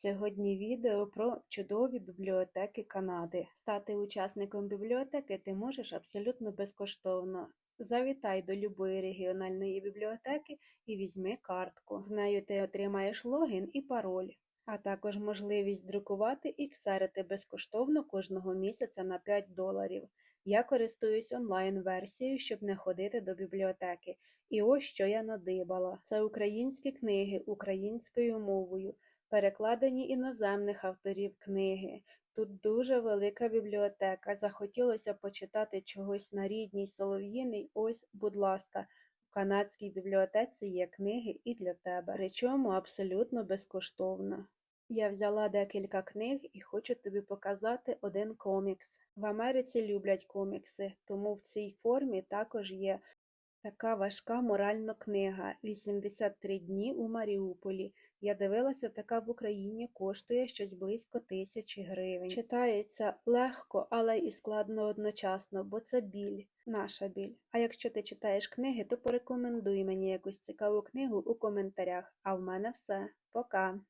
Сьогодні відео про чудові бібліотеки Канади. Стати учасником бібліотеки ти можеш абсолютно безкоштовно. Завітай до любої регіональної бібліотеки і візьми картку. З нею ти отримаєш логін і пароль, а також можливість друкувати і ксерити безкоштовно кожного місяця на 5 доларів. Я користуюсь онлайн-версією, щоб не ходити до бібліотеки. І ось що я надибала. Це українські книги українською мовою, перекладені іноземних авторів книги. Тут дуже велика бібліотека. Захотілося почитати чогось на рідній солов'їній. Ось, будь ласка, в канадській бібліотеці є книги і для тебе, причому абсолютно безкоштовно. Я взяла декілька книг і хочу тобі показати один комікс. В Америці люблять комікси, тому в цій формі також є така важка моральна книга «83 дні у Маріуполі. Я дивилася, така в Україні коштує щось близько тисячі гривень. Читається легко, але і складно одночасно, бо це біль, наша біль. А якщо ти читаєш книги, то порекомендуй мені якусь цікаву книгу у коментарях. А в мене все. Пока!